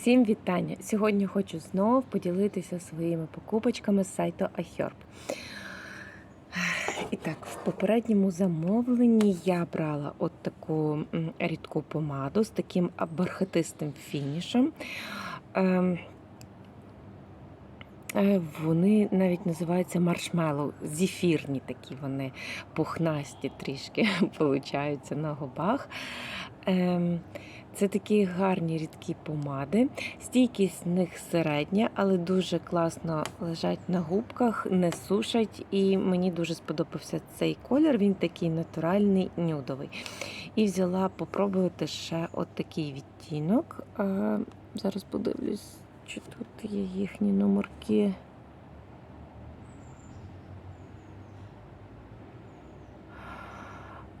Всім вітання! Сьогодні хочу знову поділитися своїми покупочками з сайту iHerb. І так, в попередньому замовленні я брала от таку рідку помаду з таким бархатистим фінішем. Ем, е, Вони навіть називаються маршмеллоу, зефірні такі вони пухнасті трішки получаються на губах. Це такі гарні рідкі помади. Стійкість в них середня, але дуже класно лежать на губках, не сушать. І мені дуже сподобався цей колір. Він такий натуральний, нюдовий. І взяла попробувати ще от такий відтінок. Зараз подивлюсь, чи тут є їхні номерки.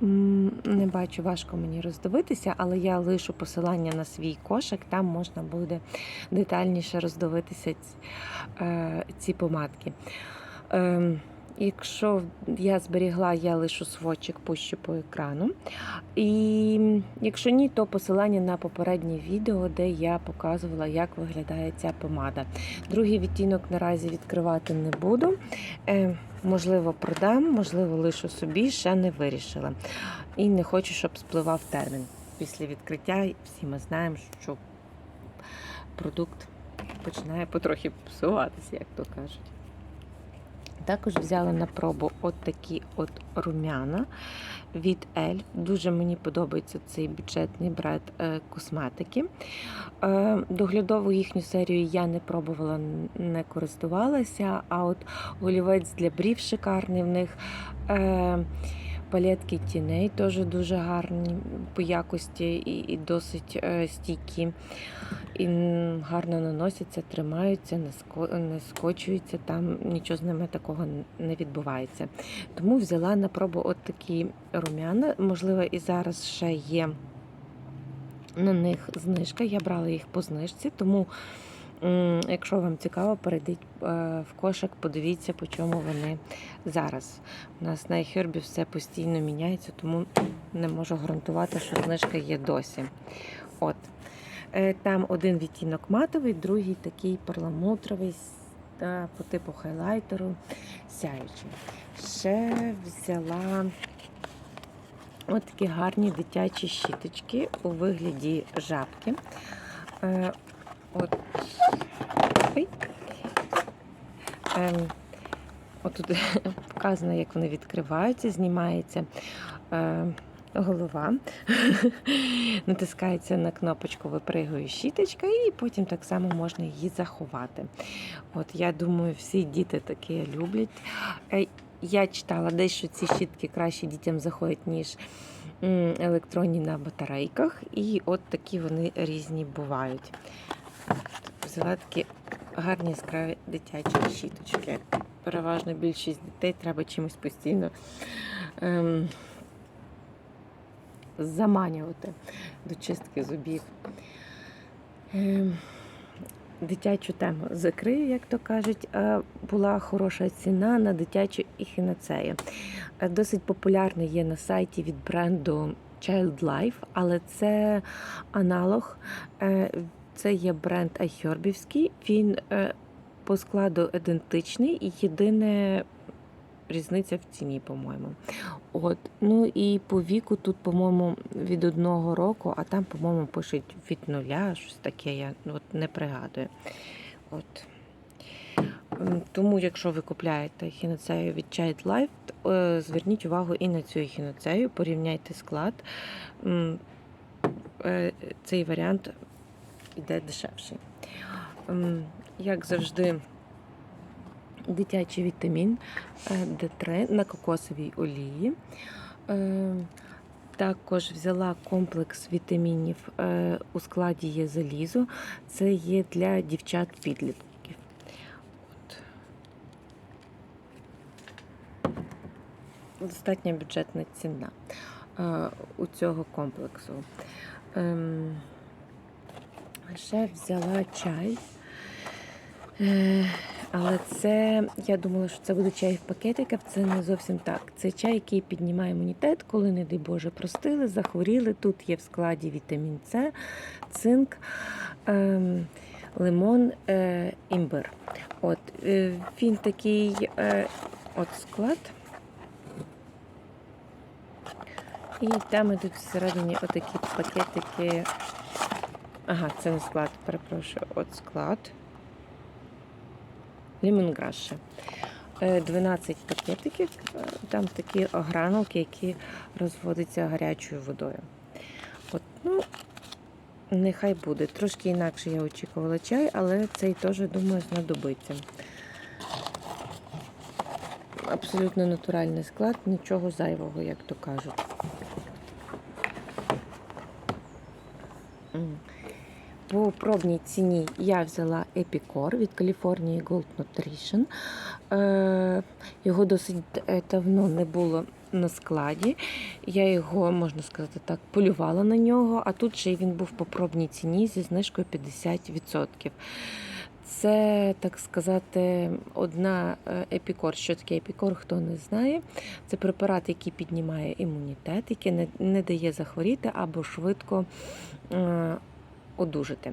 Не бачу, важко мені роздивитися, але я лишу посилання на свій кошик, там можна буде детальніше роздивитися ці, е, ці помадки. Якщо я зберігла, я лишу сводчик пущу по екрану. І якщо ні, то посилання на попереднє відео, де я показувала, як виглядає ця помада. Другий відтінок наразі відкривати не буду. Е, Можливо, продам, можливо, лишу собі, ще не вирішила. І не хочу, щоб спливав термін. Після відкриття всі ми знаємо, що продукт починає потрохи псуватися, як то кажуть. Також взяла на пробу от такі от рум'яна від Elf. Дуже мені подобається цей бюджетний бренд е, косметики. Е, Доглядову їхню серію я не пробувала, не користувалася, а от олівець для брів шикарний в них. Палетки тіней теж дуже гарні по якості і, і досить е, стійкі. І гарно наносяться, тримаються, не скочуються, там нічого з ними такого не відбувається. Тому взяла на пробу от такі рум'яна. Можливо, і зараз ще є на них знижка. Я брала їх по знижці, тому. Якщо вам цікаво, перейдіть е, в кошик, подивіться, по чому вони зараз. У нас на iHerb все постійно міняється, тому не можу гарантувати, що знижка є досі. От. Е, Там один відтінок матовий, другий такий перламутровий та по типу хайлайтеру сяючий. Ще взяла от такі гарні дитячі щіточки у вигляді жабки. От. Ем, Отут показано, як вони відкриваються, знімається е, голова, натискається на кнопочку випригує щіточка, і потім так само можна її заховати. От Я думаю, всі діти таке люблять. Е, Я читала десь, що ці щітки краще дітям заходять, ніж електронні на батарейках. І от такі вони різні бувають. Взяла такі гарні яскраві дитячі щіточки. Переважно більшість дітей треба чимось постійно ем, заманювати до чистки зубів. Ем, дитячу тему закрию, як то кажуть. Е, Була хороша ціна на дитячу ехінацею. Е, Досить популярний є на сайті від бренду Child Life, але це аналог. Це є бренд Айхьорбівський. Він е, по складу ідентичний єдине різниця в ціні, по-моєму. От. Ну і по віку тут, по-моєму, від одного року, а там, по-моєму, пишуть від нуля, щось таке, я от не пригадую. От. Тому, якщо ви купляєте хіноцею від Child Life, е, зверніть увагу і на цю хіноцею, порівняйте склад. Е, Цей варіант іде дешевший. Як завжди, дитячий вітамін е, Д3 на кокосовій олії. Е, Також взяла комплекс вітамінів е, у складі є залізо. Це є для дівчат-підлітків. От. Достатньо бюджетна ціна е, у цього комплексу. Ще взяла чай. Е, Але це, я думала, що це буде чай в пакетиках, це не зовсім так. Це чай, який піднімає імунітет, коли, не дай Боже, простили, захворіли. Тут є в складі вітамін С, цинк. ем, лимон е, імбир. От, е, він такий е, от склад. І там ідуть всередині отакі пакетики. Ага, це не склад, перепрошую, от склад. Лімонграше. Е, 12 пакетиків, е, там такі гранулки, які розводяться гарячою водою. От, ну, нехай буде. Трошки інакше я очікувала чай, але цей теж, думаю, знадобиться. Абсолютно натуральний склад, нічого зайвого, як то кажуть. По пробній ціні я взяла Епікор від California Gold Nutrition. Е, Його досить е, давно не було на складі. Я його, можна сказати так, полювала на нього, а тут ще й він був по пробній ціні зі знижкою 50%. Це, так сказати, одна епікор. Що таке епікор, хто не знає. Це препарат, який піднімає імунітет, який не, не дає захворіти або швидко е, одужати.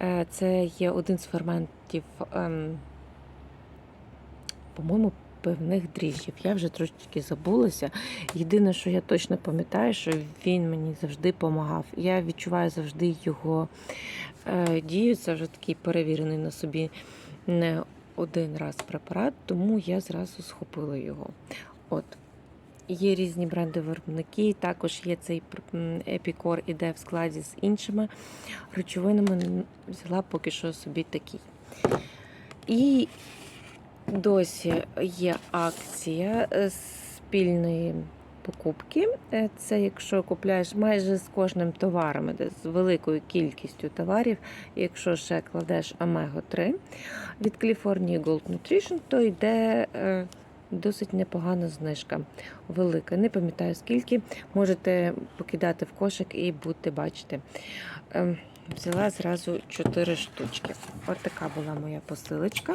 Е, Це є один з ферментів, ем, по-моєму, певних дріжджів. Я вже трошечки забулася. Єдине, що я точно пам'ятаю, що він мені завжди допомагав. Я відчуваю завжди його е, дію. Це вже такий перевірений на собі не один раз препарат, тому я зразу схопила його. От. Є різні бренди виробники, також є цей епікор, іде в складі з іншими речовинами. Взяла поки що собі такий. І досі є акція е, спільної покупки. Е, Це якщо купляєш майже з кожним товаром, іде з великою кількістю товарів, якщо ще кладеш омего 3 від California Gold Nutrition, то йде е, досить непогана знижка. Велика. Не пам'ятаю скільки. Можете покидати в кошик і будете бачити. Ем, Взяла зразу 4 штучки. От така була моя посилочка.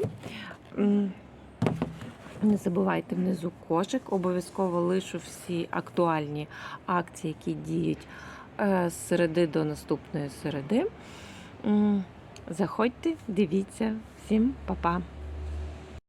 Не забувайте внизу кошик. Обов'язково лишу всі актуальні акції, які діють е, з середи до наступної середи. Заходьте, дивіться. Всім па-па!